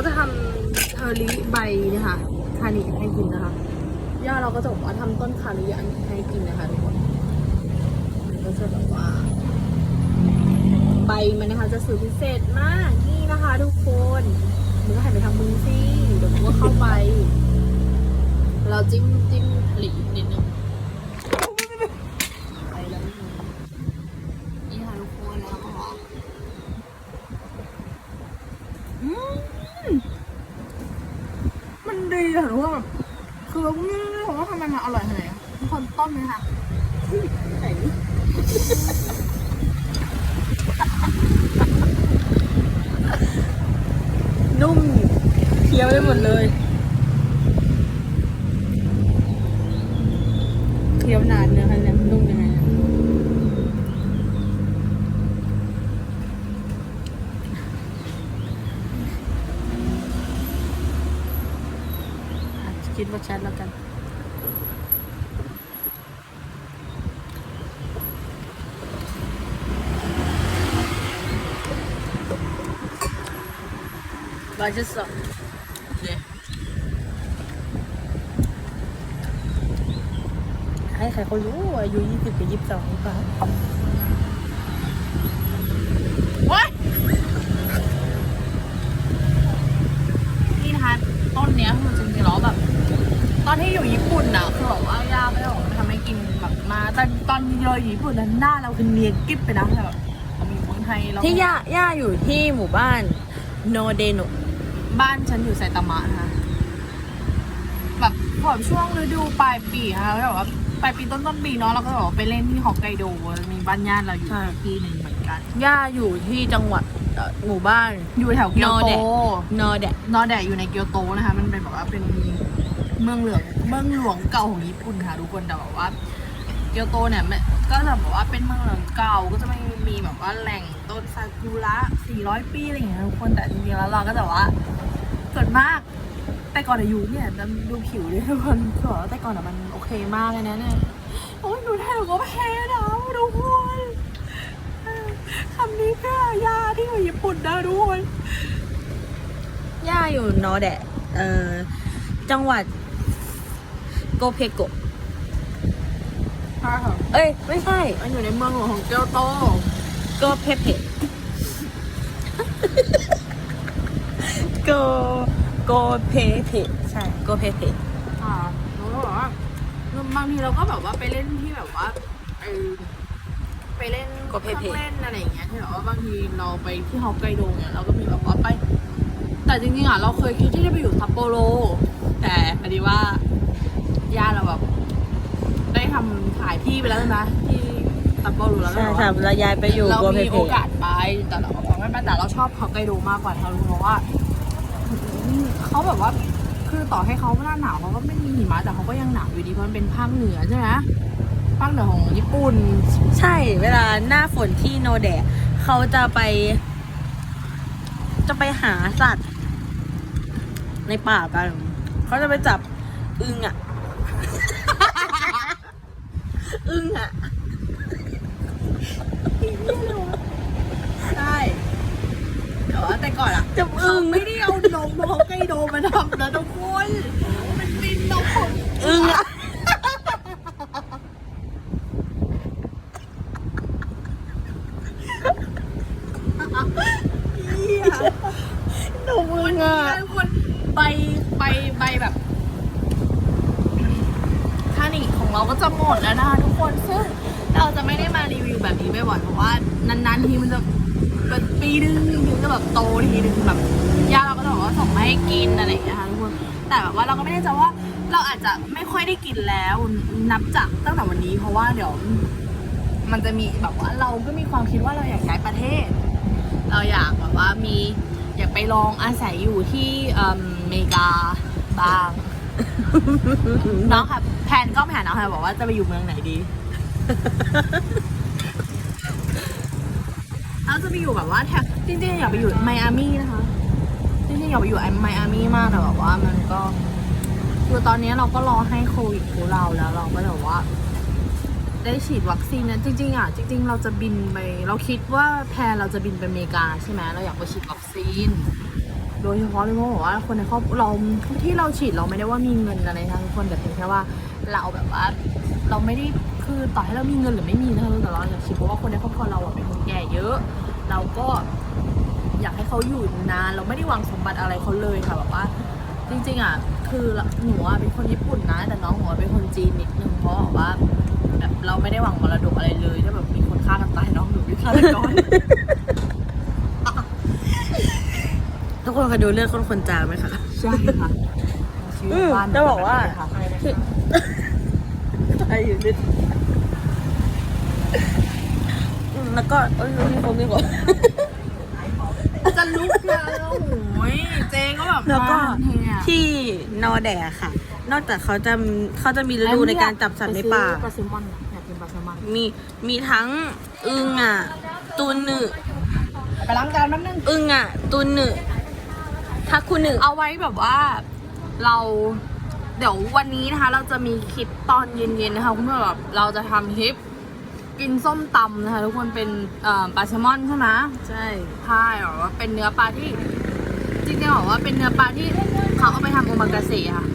ก็จะทำเทอริใบนะคะคานิให้กินนะคะ ย่าเราก็จะบอกว่าทำต้นคาริอันให้กินนะคะทุกคนมันก็จะแบบว่า ใบมันนะคะจะสวยพิเศษมากนี่นะคะ ทุกคนมึงก็หันไปทางมึงสิเดี๋ยวมึงก็เข้าไป เราจิ้มจิ้มผลินิดนึงไปแล้วนิดนึงนี่ค่ะทุกคนแล้วก็อืมมันดีอะหรือว่าแบบ คือเราไม่รู้ว่าทำไมมันอร่อยขนาดนี้ทุกคนต้มเลยค่ะนนุ่มเคี้ยวได้หมดเลยเคี้ยวนานเนื้อค่ะเนี่ยนุ่มยังไงอะอะ คิดว่าชัดแล้วกันบาจะสอบให้ใครเขารู้อายุยี่สิบกับยี่สิบสองหรือเปล่าว้ายนี่นะคะต้นเนี้ยมันจะมีล้อแบบ ตอนที่อยู่ญี่ปุ่นน่ะคือแบบว่าย่าไม่ได้บอกว่าทำให้กินแบบมาแต่ตอนเราอยู่ญี่ปุ่นนั้นหน้าเราคือเนียนกิ๊บไปนะแต่แบบเรามีเมืองไทยเราที่ย่าย่าอยู่ที่หมู่บ้านโนเดโนบ้านฉันอยู่ไซตามะนะคะแบบพอช่วงฤดูปลายปีค่ะแบบว่าปลายปีต้นต้นปีเนาะเราก็แบบว่าไปเล่นที่ฮอกไกโดมีบ้านญาติเราอยู่ที่หนึ่งเหมือนกันย่าอยู่ที่จังหวัดเอ่อหมู่บ้านอยู่แถวเกียวโตโนเดะนอแดะอยู่ในเกียวโตนะคะ มันเป็นแบบว่าเป็น เมืองเหลืองเมืองหลวงเก่าของญี่ปุ่นค่ะทุกคนแต่แบบว่าเกียวโตเนี่ยก็จะแบบว่าเป็นเมืองหลวงเก่าก็จะไม่มีแบบว่าแหล่งต้นซากุระ 400 ปีอะไรอย่างเงี้ยทุกคนแต่จริงๆแล้วเราก็จะว่าส่วนมากแต่ก่อนอายุเนี่ยดูผิวดิทุกคนคือแบบว่าแต่ก่อนอะมันโอเคมากเลยนะเนี่ยโอ้ยดูแถวก็แพ้นะทุกคนคำนี้เพื่อยาที่อยู่ญี่ปุ่นนะทุกคนย่าอยู่โนเดะเอ่อจังหวัด โกเพโกะใช่ค่ะเอ้ย ไม่ใช่ มันอยู่ในเมืองหลวงของเกียวโตโกเพเพโกโกเพเพใช่โกเพเพอ่าแล้วก็แบบว่าบางทีเราก็แบบว่าไปเล่นที่แบบว่าเออไปเล่นโกเพเคเพรื่องเล่นอะไรอย่างเงี้ยที่แบบว่าบางทีเราไปที่ฮอกไกโดเนี่ยเราก็มีแบบว่าไป แต่จริงๆอะเราเคยคิดที่จะไปอยู่ซัปโปโรแต่พอดีว่า ญาติเราแบบได้ทำขายที่ไปแล้วนะที่ซัปโปโรแล้วก็ใช่แบบค่ะว่าเราย้ายไปอยู่เราโกเพมีเพโอกาสไปแต่เราไม่ไปแต่เราชอบฮอกไกโดมากกว่าเรารู้เพราะว่าเขาแบบว่าคือต่อให้เขาหน้าหนาวเขาก็ไม่มีหิมะแต่เขาก็ยังหนาวอยู่ดีเพราะมันเป็นภาคเหนือใช่ไหมภาคเหนือของญี่ปุ่น ใช่ เวลาหน้าฝนที่โนเดะเขาจะไป จะไปหาสัตว์ ในป่ากัน เขาจะไปจับอึงอะ อึงอะใช่แต่ว่าแต่ก่อนอะจับอึงไม่ได้เอานมฮอกไกโดมาทำนะทุกคนมันเป็นนมของอึงอะเหี้ยนมอึงอะทุกคนใบใบใบแบบ นิของเราก็จะหมดแล้วนะคะทุกคนซึ่งเราจะไม่ได้มารีวิวแบบนี้บ่อยๆเพราะว่านานๆทีมันจะเป็นปีนึงถึงจะแบบโตทีนึงแบบญาเราก็จะบอกว่าส่งมาให้กินอะไรอย่างเงี้ยค่ะทุกคนแต่แบบว่าเราก็ไม่ได้จะว่าเราอาจจะไม่ค่อยได้กินแล้วนับจากตั้งแต่วันนี้ เพราะว่าเดี๋ยว มันจะมีแบบว่าเราก็มีความคิดว่าเราอยากย้ายประเทศ เราอยากแบบว่ามีอยากไปลองอาศัยอยู่ที่เอิ่มอเมริกาบ้างน้องค่ะ แผนก็แผนน้องค่ะบอกว่าจะไปอยู่เมืองไหนดี เราจะไปอยู่แบบว่าแถบจริงๆอยากไปอยู่ไมอามี่นะคะ จริงๆอยากไปอยู่ไมอามี่มากแต่แบบว่ามันก็คือตอนนี้เราก็รอให้โควิดของเราแล้วเราก็แบบว่า ได้ฉีดวัคซีนนะจริง ๆอะจริง ๆ เราจะบินไปเราคิดว่าแพนเราจะบินไปอเมริกาใช่ไหมเราอยากไปฉีดวัคซีนโดยเฉพาะเลยเพราะว่าคนในครอบเราที่เราฉีดเราไม่ได้ว่ามีเงินอะไรนะทุกคนแต่เพียงแค่ว่า เราแบบว่า เราไม่ได้คือต่อให้เรามีเงินหรือไม่มีนะคะแต่เราอยากฉีดเพราะว่าคนในครอบครัวเราอะเป็นคนแก่เยอะ เราก็อยากให้เขาอยู่นานเราไม่ได้หวังสมบัติอะไรเขาเลยค่ะแบบว่า จริงๆอะคือหนูอะเป็นคนญี่ปุ่นนะ แต่น้องหนูอะเป็นคนจีนนิดนึงเพราะแบบว่าแบบเราไม่ได้หวังมรดกอะไรเลยถ้าแบบมีคนฆ่ากันตายน้องหนูเป็นฆาตกรทุกคนเคยดูเรื่องคนคนจางไหมคะใช่ค่ะชีวิตอืมบ้านจะบอกว่า ค่ะไอ้อยู่นิดอืมแล้วก็เอ้ยมีคนมีคนจะลุกนะโอ้ยเจก็แบบแล้วก็บ้านเนี่ยที่นอแดะค่ะ นอกจากเขาจะเขาจะมีฤดูในการจับสัตว์ในป่า ปลาแซลมอนอยากกินปลาแซลมอนมีมีทั้งอึงอะตูนหนึไปล้างจานแป๊บนึงอึงอะตูนหนึทักคุณหนึเอาไว้แบบว่าเรา เดี๋ยววันนี้นะคะ เราจะมีคลิปตอนเย็นๆนะคะคุณผู้ชมแบบเราจะทำคลิปกินส้มตำนะคะทุกคนเป็นปลาแซลมอนใช่ไหมใช่ใช่หรอว่าเป็นเนื้อปลาที่จริงๆบอกว่าเป็นเนื้อปลาที่เขาเอาไปทำโอมากาเสะค่ะ